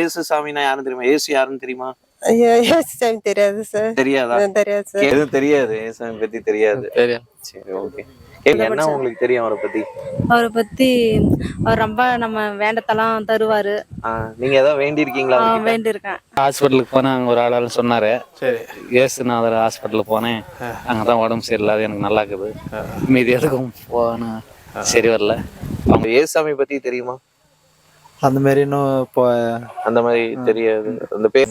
ஏசு சாமினா யாருன்னு தெரியுமா? ஏசு யாருன்னு தெரியுமா? தெரியாது சார் தெரியாதா? தெரியாது சார் எதுவும் தெரியாது. ஏசாமி பத்தி தெரியாது. சரி ஓகே என்ன உங்களுக்கு தெரியும் அவரை பத்தி? அவரை பத்தி அவர் ரொம்ப நம்ம வேண்டத்தெல்லாம் தருவாரு. நீங்க ஏதாவது வேண்டி இருக்கீங்களா ஆஹ் வேண்டியிருக்கேன். ஹாஸ்பிட்டலுக்கு போனேன் அங்கே ஒரு ஆளால் சொன்னார். சரி. ஏசுநாதர் ஹாஸ்பிட்டலுக்கு போனேன். அங்கே தான் உடம்பு சரியில்லாத எனக்கு நல்லா இருக்குது மீதி எதுக்கும் போனேன் சரி வரல. அவங்க ஏசாமி பத்தி தெரியுமா? அந்த மாதிரி இன்னும் இப்போ அந்த மாதிரி தெரியாது. அந்த பேர்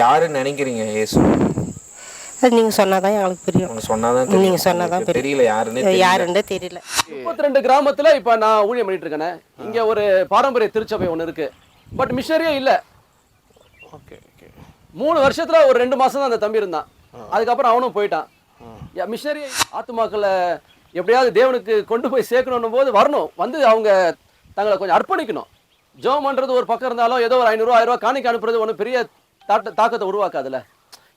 யாருன்னு நினைக்கிறீங்க ஏசு? அது நீங்க சொன்னாதான் எங்களுக்கு புரியும். அவங்க சொன்னாதான் தெரியும். நீங்க சொன்னாதான் உங்களுக்கு தெரியல யாருன்னு யாருன்னு தெரியல. முப்பத்தி ரெண்டு கிராமத்துல இப்ப நான் ஊழியம் பண்ணிட்டு இருக்கேனே. இங்க ஒரு பாரம்பரிய திருச்சபை ஒண்ணு இருக்கு. பட் மிஷனரியே இல்ல. Okay okay. மூணு வருஷத்துல ஒரு ரெண்டு மாசம் தான் அந்த தம்பி இருந்தான். அதுக்கப்புறம் அவனும் போயிட்டான். மிஷனரி ஆத்துமாக்களை எப்படியாவது தேவனுக்கு கொண்டு போய் சேர்க்கணும் போது வரணும். வந்து அவங்க தங்களை கொஞ்சம் அர்ப்பணிக்கணும். ஜோம் பண்ணுறது ஒரு பக்கம் இருந்தாலும் ஏதோ ஒரு ஐநூறுரூவா ஆயிரரூவா காணிக்க அனுப்புறது ஒன்றும் பெரிய தாட்ட தாக்கத்தை உருவாக்காதுல்ல.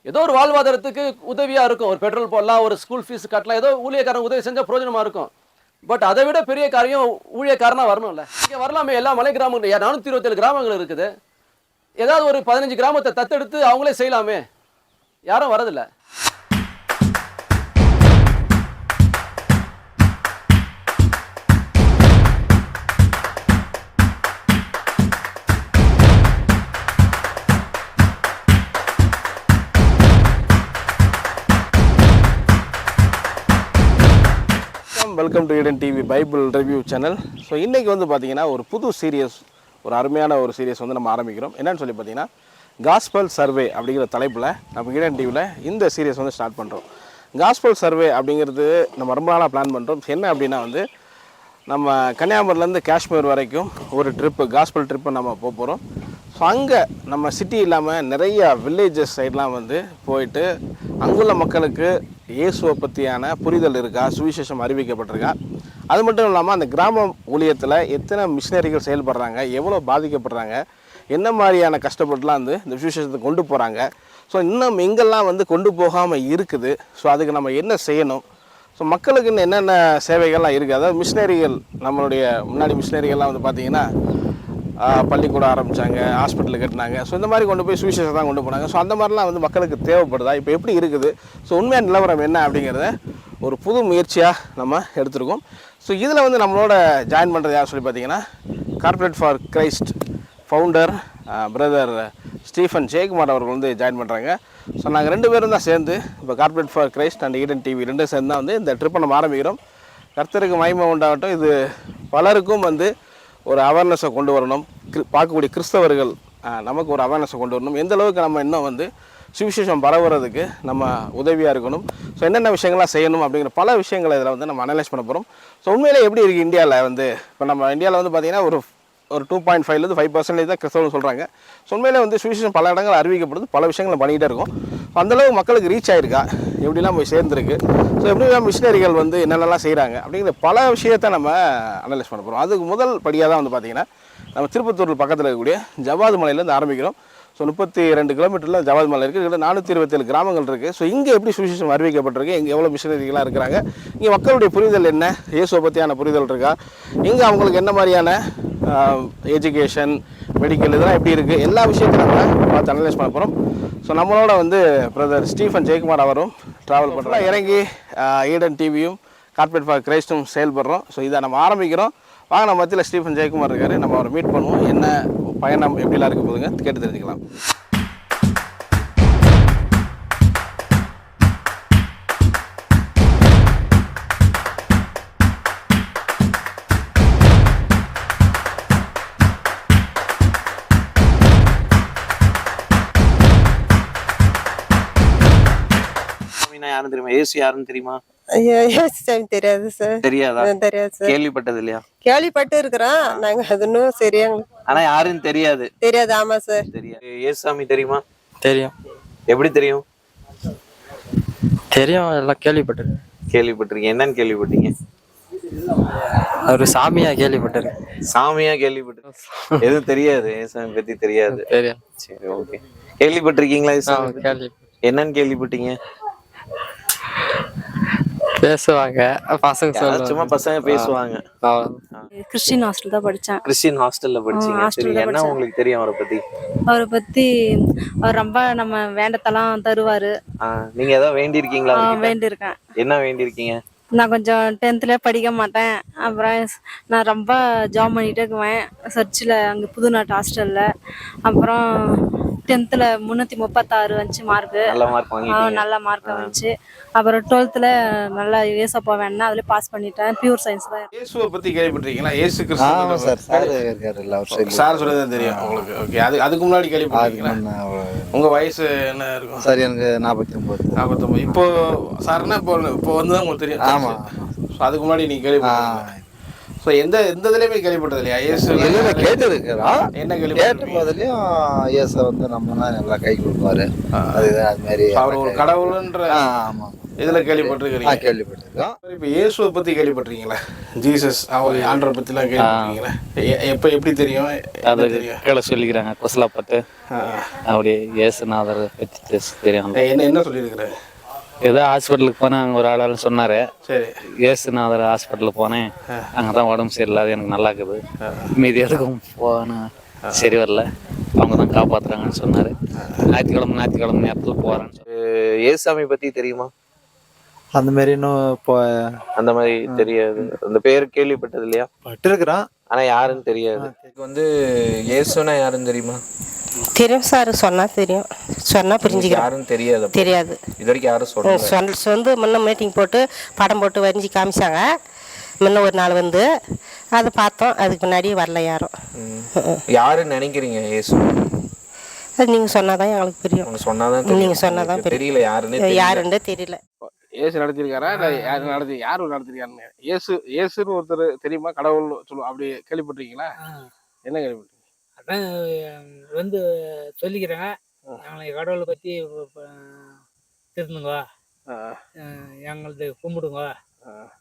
ஏதோ ஒரு வாழ்வாதாரத்துக்கு உதவியாக இருக்கும். ஒரு பெட்ரோல் போடலாம் ஒரு ஸ்கூல் ஃபீஸ் கட்டலாம் ஏதோ ஊழியக்காரன் உதவி செஞ்சால் பிரோஜனமாக இருக்கும். பட் அதை விட பெரிய காரியம் ஊழியக்காரனாக வரணும்ல. இங்கே வரலாமே எல்லா மலை கிராமங்கள் நானூற்றி இருபத்தேழு கிராமங்கள் இருக்குது. ஏதாவது ஒரு பதினஞ்சு கிராமத்தை தத்தெடுத்து அவங்களே செய்யலாமே. யாரும் வரதில்லை. Welcome to Eden TV Bible review channel so இன்றைக்கி வந்து பார்த்திங்கன்னா ஒரு புது சீரியஸ் ஒரு அருமையான ஒரு சீரியஸ் வந்து நம்ம ஆரம்பிக்கிறோம். என்னன்னு சொல்லி பார்த்தீங்கன்னா காஸ்பல் சர்வே அப்படிங்கிற தலைப்பில் நம்ம ஈடன் டிவியில் இந்த சீரியஸ் வந்து ஸ்டார்ட் பண்ணுறோம் காஸ்பல் சர்வே அப்படிங்கிறது நம்ம ரொம்ப நாளாக பிளான் பண்ணுறோம் என்ன அப்படின்னா வந்து நம்ம கன்னியாகுமரியிலேருந்து காஷ்மீர் வரைக்கும் ஒரு ட்ரிப்பு காஸ்பல் ட்ரிப்பு நம்ம போக போகிறோம் ஸோ அங்கே நம்ம சிட்டி இல்லாமல் நிறைய வில்லேஜஸ் சைட்லாம் வந்து போயிட்டு அங்குள்ள மக்களுக்கு இயேசுவை பற்றியான புரிதல் இருக்கா? சுவிசேஷம் அறிவிக்கப்பட்டிருக்கா? அது மட்டும் இல்லாமல் அந்த கிராம ஊழியத்தில் எத்தனை மிஷினரிகள் செயல்படுறாங்க? எவ்வளோ பாதிக்கப்படுறாங்க? என்ன மாதிரியான கஷ்டப்பட்டுலாம் வந்து இந்த சுவிசேஷத்தை கொண்டு போகிறாங்க ஸோ இன்னும் எங்கெல்லாம் வந்து கொண்டு போகாமல் இருக்குது? ஸோ அதுக்கு நம்ம என்ன செய்யணும்? ஸோ மக்களுக்கு இன்னும் என்னென்ன சேவைகள்லாம் இருக்குது அதாவது மிஷினரிகள் நம்மளுடைய முன்னாடி மிஷினரிகள்லாம் வந்து பார்த்திங்கன்னா பள்ளிக்கூடம் ஆரம்பித்தாங்க ஹாஸ்பிட்டல் கட்டினாங்க. ஸோ இந்த மாதிரி கொண்டு போய் சுவிசேஷம் தான் கொண்டு போனாங்க. ஸோ அந்த மாதிரிலாம் வந்து மக்களுக்கு தேவைப்படுதா? இப்போ எப்படி இருக்குது? ஸோ உண்மையான நிலவரம் என்ன அப்படிங்கிறத ஒரு புது முயற்சியாக நம்ம எடுத்திருக்கோம். ஸோ இதில் வந்து நம்மளோட ஜாயின் பண்ணுறது யார் சொல்லி பார்த்தீங்கன்னா corporate for Christ founder brother Stephen Jayakumar அவர்கள் வந்து ஜாயின் பண்ணுறாங்க ஸோ நாங்கள் ரெண்டு பேரும் தான் சேர்ந்து இப்போ corporate for Christ and Eden TV ரெண்டும் சேர்ந்து தான் வந்து இந்த ட்ரிப்பை நம்ம ஆரம்பிக்கிறோம். கர்த்தருக்கு மகிமை உண்டாகட்டும். இது பலருக்கும் வந்து ஒரு அவேர்னஸை கொண்டு வரணும். பார்க்கக்கூடிய கிறிஸ்தவர்கள் நமக்கு ஒரு அவேர்னஸை கொண்டு வரணும். எந்த அளவுக்கு நம்ம இன்னும் வந்து சுவிசேஷம் பரவுறதுக்கு நம்ம உதவியாக இருக்கணும். ஸோ என்னென்ன விஷயங்கள்லாம் செய்யணும் அப்படிங்கிற பல விஷயங்களை இதில் வந்து நம்ம அனலைஸ் பண்ண போகிறோம் ஸோ உண்மையிலே எப்படி இருக்குது இந்தியாவில் வந்து? இப்போ நம்ம இந்தியாவில் வந்து பார்த்திங்கன்னா ஒரு ஒரு டூ பாயிண்ட் ஃபைவ்லேருந்து ஃபைவ் பர்சன்டேஜ் தான் கிறிஸ்தவம் சொல்கிறாங்க உண்மையிலே வந்து சுவிசேஷம் பல இடங்கள் அறிவிக்கப்படுது பல விஷயங்களை பண்ணிகிட்டே இருக்கும். அந்தளவு மக்களுக்கு ரீச் ஆயிருக்கா? எப்படிலாம் போய் சேர்ந்துருக்கு? ஸோ எப்படிலாம் மிஷினரிகள் வந்து என்னென்னலாம் செய்கிறாங்க அப்படிங்கிற பல விஷயத்தை நம்ம அனலைஸ் பண்ண போகிறோம் அதுக்கு முதல் படியாக தான் வந்து பார்த்திங்கன்னா நம்ம திருப்பத்தூர் பக்கத்தில் இருக்கக்கூடிய ஜவாது மலையிலேருந்து ஆரம்பிக்கிறோம். ஸோ முப்பத்தி ரெண்டு கிலோமீட்டரில் ஜவாது மலை இருக்குது இதில் நானூற்றி இருபத்தேழு கிராமங்கள் இருக்குது ஸோ இங்கே எப்படி சுவிசேஷம் அறிவிக்கப்பட்டிருக்கு? இங்கே எவ்வளோ மிஷினரிகளாக இருக்கிறாங்க? இங்கே மக்களுடைய புரிதல் என்ன? இயேசுவை பற்றியான புரிதல் இருக்கா? இங்கே அவங்களுக்கு என்ன மாதிரியான எஜுகேஷன் மெடிக்கல் இதெல்லாம் எப்படி இருக்குது எல்லா விஷயத்தையும் நம்ம பார்த்து அனலைஸ் பண்ண போகிறோம் ஸோ நம்மளோட வந்து பிரதர் ஸ்டீஃபன் ஜெயக்குமார் அவரும் ட்ராவல் பண்ணுறோம் இறங்கி ஈடன் டிவியும் கார்பரேட் ஃபார் கிரைஸ்டும் செயல்படுறோம். ஸோ இதை நம்ம ஆரம்பிக்கிறோம். வாங்க நம்ம மத்தியில் ஸ்டீஃபன் ஜெயக்குமார் இருக்காரு. நம்ம அவரை மீட் பண்ணுவோம். என்ன பயணம் எப்படிலாம் இருக்க போதுங்க கேட்டு தெரிஞ்சுக்கலாம். யாருன்னு தெரியுமா? ஏசு யாருன்னு தெரியுமா? தெரியாது சார் தெரியாதா? தெரியாது சார் கேள்விப்பட்டது இல்லையா? கேள்விப்பட்டு இருக்கிறோம். நாங்க அது இன்னும் சரியா எங்களுக்கு ஆனா யாருன்னு தெரியாது. தெரியாது. ஆமா சார் தெரியாது. ஏசாமி தெரியுமா? தெரியும். எப்படி தெரியும்? தெரியும் எல்லாம் கேள்விப்பட்டிருக்கேன். கேள்விப்பட்டிருக்கீங்க. என்னன்னு கேள்விப்பட்டீங்க? அவர் சாமியா கேள்விப்பட்டிருக்கேன். சாமியா கேள்விப்பட்டிருக்கீங்க. எதுவும் தெரியாது. ஏசாமி பத்தி தெரியாது. தெரியும். சரி ஓகே கேள்விப்பட்டிருக்கீங்களா என்னன்னு கேள்விப்பட்டீங்க? பேசுவாங்க. பசங்க யாராச்சும் சும்மா பசங்க பேசுவாங்க. கிறிஸ்டின் ஹாஸ்டல் தான் படித்தேன் கிறிஸ்டின் ஹாஸ்டல்ல படிச்சீங்க. சரி என்ன படிச்சேன். உங்களுக்கு தெரியும் அவரை பத்தி? அவரை பற்றி அவர் ரொம்ப நம்ம வேண்டத்தெல்லாம் தருவார். நீங்க ஏதாவது வேண்டி இருக்கீங்களா வேண்டியிருக்கேன். என்ன வேண்டி இருக்கீங்க நான் கொஞ்சம் டென்த்தில் படிக்க மாட்டேன். அப்புறம் நான் ரொம்ப ஜாப் பண்ணிகிட்டே இருக்குவேன். சர்ச்சில் அங்கே புதுநாட்டு ஹாஸ்டலில் அப்புறம் டென்த்தில் முந்நூற்றி முப்பத்தாறு வந்துச்சு மார்க்கு நல்ல மார்க் வாங்கிட்டீங்க. நல்ல மார்க் வந்துச்சு. அப்புறம் டுவெல்த்தில் நல்லா ஏசப்பா வேணுன்னா அதில் பாஸ் பண்ணிட்டேன். பியூர் சயின்ஸ் தான் இயேசுவை பத்தி கேள்விப்பட்டிருக்கீங்களா? இயேசு ஆமாம் கிறிஸ்து சார் சார் சொல்றது தெரியும் உங்களுக்கு. ஓகே அது அதுக்கு முன்னாடி கேள்விப்பட்டிருக்கீங்களா? உங்க வயசு என்ன இருக்கும்? சார் எனக்கு நாற்பத்தி ஒம்பது நாற்பத்தொம்பது இப்போ சார்னா இப்போ இப்போ வந்து தான் உங்களுக்கு தெரியும். ஆமா. ஸோ அதுக்கு முன்னாடி நீங்க கேள்விப்பட்டிருக்கீங்க ஸோ எந்த எந்த இதுலையுமே கேள்விப்பட்டது இல்லையா இயேசு இல்லைன்னா கேட்டிருக்கிறோம் என்ன கேட்ட கேள்விப்பட்டிருக்கீங்க போதுலையும் இயேசை வந்து நம்ம நல்லா கை கொடுப்பாரு. அதுதான் அது மாதிரி அவர் ஒரு கடவுள்ன்ற ஆமாம் இதுல கேள்விப்பட்டிருக்கிறீங்க. கேள்விப்பட்டிருக்கோம். இப்போ இயேசுவை பத்தி கேள்விப்பட்டிருக்கீங்களா? ஜீசஸ் அவர் ஆண்டரை பத்திலாம் கேள்விப்பட்டிருக்கீங்களா? எப்போ எப்படி தெரியும்? அது கீழே சொல்லிக்கிறாங்க குசலாப்பட்டு ஆ. அப்படியே இயேசுநாதர் பற்றி தெரியும். என்ன என்ன சொல்லியிருக்கிறாரு? ஏதோ ஹாஸ்பிட்டலுக்கு போனேன் அங்கே ஒரு ஆளால் சொன்னார். சரி. இயேசுநாதர் ஹாஸ்பிட்டலுக்கு போனேன். அங்கே தான் உடம்பு சரியில்லாத எனக்கு நல்லா இருக்குது. மீதி எதுக்கும் போனேன் சரி வரல. அவங்க தான் காப்பாத்துறாங்கன்னு சொன்னார். ஞாயிற்றுக்கிழமை ஞாயிற்றுக்கிழமை நேரத்தில் போகிறேன்னு ஏசாமி பத்தி தெரியுமா? அந்த மாதிரி இன்னும் இப்போ அந்த மாதிரி தெரியாது. அந்த பேர் கேள்விப்பட்டது இல்லையா? பட்டிருக்கிறான். ஆனா யாருன்னு தெரியாது. இதுக்கு வந்து இயேசுனா யாருன்னு தெரியுமா? தெரியும் சார் சொன்னா தெரியும். சொன்னா புரிஞ்சுக்கிறேன் யாருன்னு தெரியாது. தெரியாது. இது வரைக்கும் யாரும் சொல்லல. சொல் வந்து முன்ன மீட்டிங் போட்டு படம் போட்டு வரைஞ்சி காமிச்சாங்க. முன்ன ஒரு நாள் வந்து அதை பார்த்தோம். அதுக்கு முன்னாடி வரல யாரும். ம். யாருன்னு நினைக்கிறீங்க இயேசு அது நீங்கள் சொன்னாதான் எங்களுக்கு புரியும். அவங்க சொன்னாதான் தெரியும். நீங்க சொன்னாதான் உங்களுக்கு தெரியல யாருன்னு. யாருன்னு தெரியல. இயேசு நடத்திருக்காரா இல்லை யார் நடத்தி யார் நடத்திருக்காருன்னு? இயேசு இயேசுன்னு ஒருத்தர் தெரியுமா? கடவுள் சொல்லுவோம் அப்படி கேள்விப்பட்டிருக்கீங்களா? என்ன அதான் வந்து சொல்லிக்கிறேங்க நாளை கடவுளை பற்றி திருந்துங்க எங்களது கும்பிடுங்க.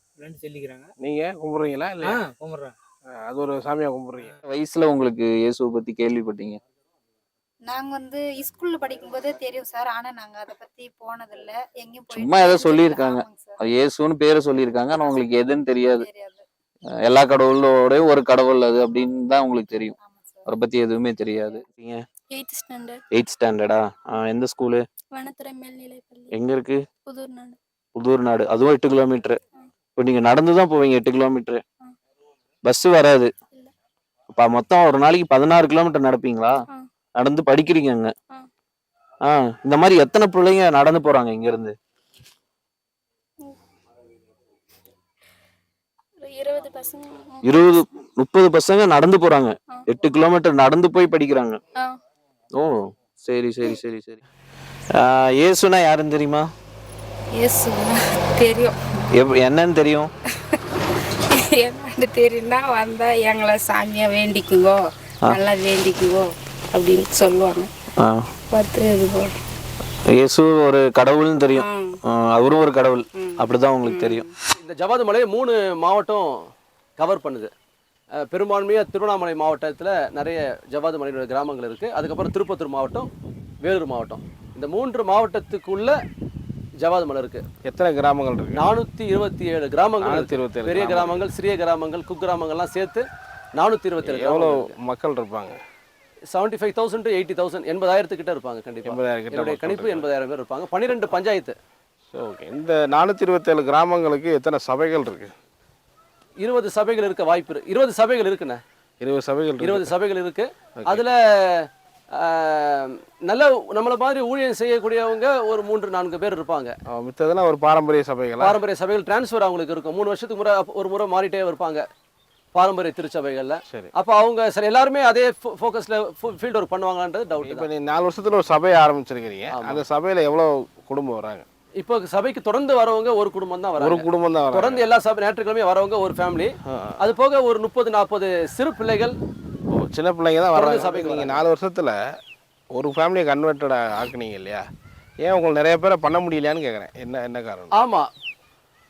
அப்படின்னு சொல்லிக்கிறாங்க. நீங்க கும்பிடுறீங்களா இல்லை கும்பிட்றேன். அது ஒரு சாமியா கும்பிடுறீங்க. வயசுல உங்களுக்கு இயேசுவை பத்தி கேள்விப்பட்டீங்க? நாங்க வந்து ஸ்கூல்ல படிக்கும்போதே தெரியும் சார். ஆனா நாங்க அதை பத்தி போனதில்ல. எங்கேயும் போய் சும்மா ஏதோ சொல்லியிருக்காங்க. இயேசுன்னு பேரை சொல்லியிருக்காங்க. ஆனா உங்களுக்கு எதுன்னு தெரியாது. எல்லா கடவுளோட ஒரு கடவுள் அது அப்படின்னு தான் உங்களுக்கு தெரியும். அவரை பத்தி எதுவுமே தெரியாது. நீங்க எயித் ஸ்டாண்டர்ட் எயிட் ஸ்டாண்டர்டா எந்த ஸ்கூலு வனத்துறை மேல்நிலைப்பள்ளி. எங்க இருக்கு? புதூர் நாடு. புதூர் நாடு. அதுவும் எட்டு கிலோமீட்டர் இப்போ நீங்க நடந்து தான் போவீங்க எட்டு கிலோமீட்டர் பஸ் வராது. இப்போ மொத்தம் ஒரு நாளைக்கு பதினாறு கிலோமீட்டர் நடப்பீங்களா. நடந்து படிக்கிறீங்க அங்க. ஆ. ஆ இந்த மாதிரி எத்தனை பிள்ளைங்க நடந்து போறாங்க இங்க இருந்து? இருபது முப்பது பசங்க நடந்து போறாங்க. எட்டு கிலோமீட்டர் நடந்து போய் படிக்கிறாங்க. ஓ சரி சரி சரி சரி. ஆ, இயேசுனா யாருன்னு தெரியுமா? தெரியும். எப்- என்னன்னு தெரியும்? என்னன்னு தெரியும்னா வந்தா எங்களை சாமியா வேண்டிக்குங்கோ நல்லா வேண்டிக்குங்கோ அப்படின்னு சொல்லுவாங்க. ஆ. பார்த்து இது போ- இயேசு ஒரு கடவுள்னு தெரியும். அவரும் ஒரு கடவுள். அப்படிதான் உங்களுக்கு தெரியும். இந்த ஜவாது மலை மூணு மாவட்டம் கவர் பண்ணுது. பெரும்பான்மையாக திருவண்ணாமலை மாவட்டத்தில் நிறைய ஜவாது மலையோட கிராமங்கள் இருக்குது அதுக்கப்புறம் திருப்பத்தூர் மாவட்டம் வேலூர் மாவட்டம். இந்த மூன்று மாவட்டத்துக்குள்ள ஜவாது மலை இருக்குது எத்தனை கிராமங்கள் இருக்கு? நானூற்றி இருபத்தி ஏழு கிராமங்கள். இருபத்தி பெரிய கிராமங்கள். சிறிய கிராமங்கள் குக்கிராமங்கள்லாம் சேர்த்து நானூற்றி இருபத்தி ஏழு எவ்வளோ மக்கள் இருப்பாங்க? Seventy five thousand to eighty thousand எண்பதாயிரத்துக்கிட்ட இருப்பாங்க கண்டிப்பாக என்னுடைய கணிப்பு. எண்பதாயிரம் பேர் இருப்பாங்க. பன்னிரெண்டு பஞ்சாயத்து. ஓகே இந்த நானூற்றி இருபத்தேழு கிராமங்களுக்கு எத்தனை சபைகள் இருக்கு? இருபது சபைகள் இருக்க வாய்ப்பு இருக்கு இருபது சபைகள் இருக்குண்ணே. இருபது சபைகள். இருபது சபைகள் இருக்கு. அதுல நல்ல நம்மள மாதிரி ஊழியம் செய்யக்கூடியவங்க ஒரு மூன்று நான்கு பேர் இருப்பாங்க. மித்ததெல்லாம் ஒரு பாரம்பரிய சபைகளா? பாரம்பரிய சபைகள் டிரான்ஸ்ஃபர் அவங்களுக்கு இருக்கும். மூணு வருஷத்துக்கு முறை ஒரு முறை மாறிட்டே இருப்பாங்க. பாரம்பரிய திருச்சபைகள்ல. சரி. அப்போ அவங்க சரி எல்லாருமே அதே ஃபோக்கஸ்ல ஃபீல்ட் ஒர்க் பண்ணுவாங்கன்றது டவுட் இப்போ நீ நாலு வருஷத்துல ஒரு சபையை ஆரம்பிச்சிருக்கிறீங்க. அந்த சபையில எவ்வளோ குடும்பம் வராங்க? இப்போ சபைக்கு தொடர்ந்து வரவங்க ஒரு குடும்பம் தான் ஒரு வராங்க குடும்பம் தான் தொடர்ந்து எல்லா சபை ஞாயிற்றுக்கிழமையும் வரவங்க ஒரு ஃபேமிலி. அது போக ஒரு முப்பது நாற்பது சிறு பிள்ளைகள் சின்ன பிள்ளைங்க தான் வராங்க. சபைக்கு நீங்கள். நாலு வருஷத்துல ஒரு ஃபேமிலியை கன்வெர்ட்டட் ஆக்குனீங்க இல்லையா? ஏன் உங்களுக்கு நிறைய பேரை பண்ண முடியலையான்னு கேட்குறேன் என்ன என்ன காரணம்? ஆமா.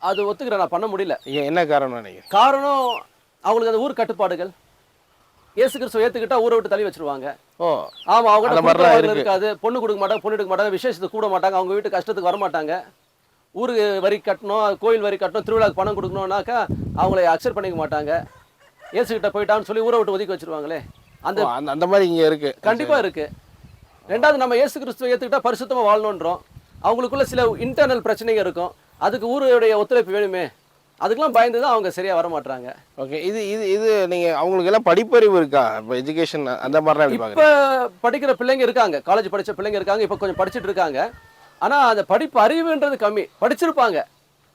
அது ஒத்துக்கிறேன் நான் பண்ண முடியல. ஏன் என்ன காரணம் நினைக்கிறேன் காரணம் அவங்களுக்கு அந்த ஊர் கட்டுப்பாடுகள். இயேசு கிறிஸ்துவ ஏத்துக்கிட்டா ஊரை விட்டு தள்ளி வச்சிருவாங்க. ஓ ஆமா அவங்க. இருக்காது. பொண்ணு கொடுக்க மாட்டாங்க பொண்ணு எடுக்க மாட்டாங்க விசேஷத்துக்கு கூட மாட்டாங்க அவங்க வீட்டு கஷ்டத்துக்கு வர மாட்டாங்க ஊருக்கு வரி கட்டணும் கோயில் வரி கட்டணும் திருவிழாக்கு பணம் கொடுக்கணும்னாக்கா அவங்கள அக்செப்ட் பண்ணிக்க மாட்டாங்க. ஏசுகிட்ட போயிட்டான்னு சொல்லி ஊரை விட்டு ஒதுக்கி வச்சிருவாங்களே. அந்த அந்த மாதிரி இங்கே இருக்கு. கண்டிப்பா இருக்கு. ரெண்டாவது நம்ம இயேசு கிறிஸ்துவை ஏத்துக்கிட்டா பரிசுத்தமா வாழணுன்றோம். அவங்களுக்குள்ள சில இன்டர்னல் பிரச்சனைங்க இருக்கும். அதுக்கு ஊருடைய ஒத்துழைப்பு வேணுமே. அதுக்கெல்லாம் பயந்து தான் அவங்க சரியா வர மாட்டாங்க ஓகே இது இது இது நீங்கள் அவங்களுக்கு எல்லாம் படிப்பறிவு இருக்கா? இப்போ எஜுகேஷன் அந்த மாதிரிலாம் இப்ப படிக்கிற பிள்ளைங்க இருக்காங்க. காலேஜ் படிச்ச பிள்ளைங்க இருக்காங்க. இப்ப கொஞ்சம் படிச்சுட்டு இருக்காங்க. ஆனா அந்த படிப்பு அறிவுன்றது கம்மி. படிச்சிருப்பாங்க.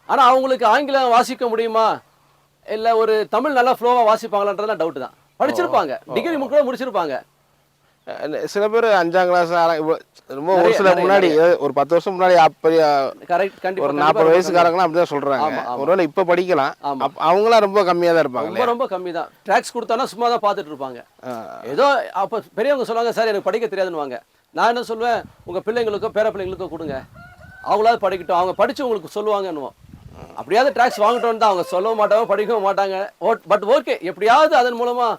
ஆனா அவங்களுக்கு ஆங்கிலம் வாசிக்க முடியுமா? இல்ல ஒரு தமிழ் நல்லா ஃப்ளோவா வாசிப்பாங்களான்றதுலாம் டவுட் தான். படிச்சிருப்பாங்க. டிகிரி கூட முடிச்சிருப்பாங்க. சில பேர் அஞ்சாம் கிளாஸ் ரொம்ப ஒரு சில முன்னாடி ஒரு பத்து வருஷம் முன்னாடி அப்படி கரெக்ட் கண்டிப்பா ஒரு நாற்பது வயசுக்காரங்களாம் அப்படிதான் சொல்றாங்க. ஒருவேளை இப்போ படிக்கலாம். அவங்களாம் ரொம்ப கம்மியாக தான் இருப்பாங்க ரொம்ப ரொம்ப கம்மி தான். ட்ராக்ஸ் கொடுத்தானா சும்மா தான் பார்த்துட்டு இருப்பாங்க. ஏதோ அப்போ பெரியவங்க சொல்லுவாங்க சார் எனக்கு படிக்க தெரியாதுன்னுவாங்க. நான் என்ன சொல்லுவேன் உங்கள் பிள்ளைங்களுக்கோ பேர பிள்ளைங்களுக்கோ கொடுங்க. அவங்களாவது படிக்கட்டும். அவங்க படித்து உங்களுக்கு சொல்லுவாங்கன்னுவோம் அப்படியாவது ட்ராக்ஸ் வாங்கட்டோன்னு தான் அவங்க சொல்லவும் மாட்டாங்க படிக்கவும் மாட்டாங்க. பட் ஓகே எப்படியாவது அதன் மூலமாக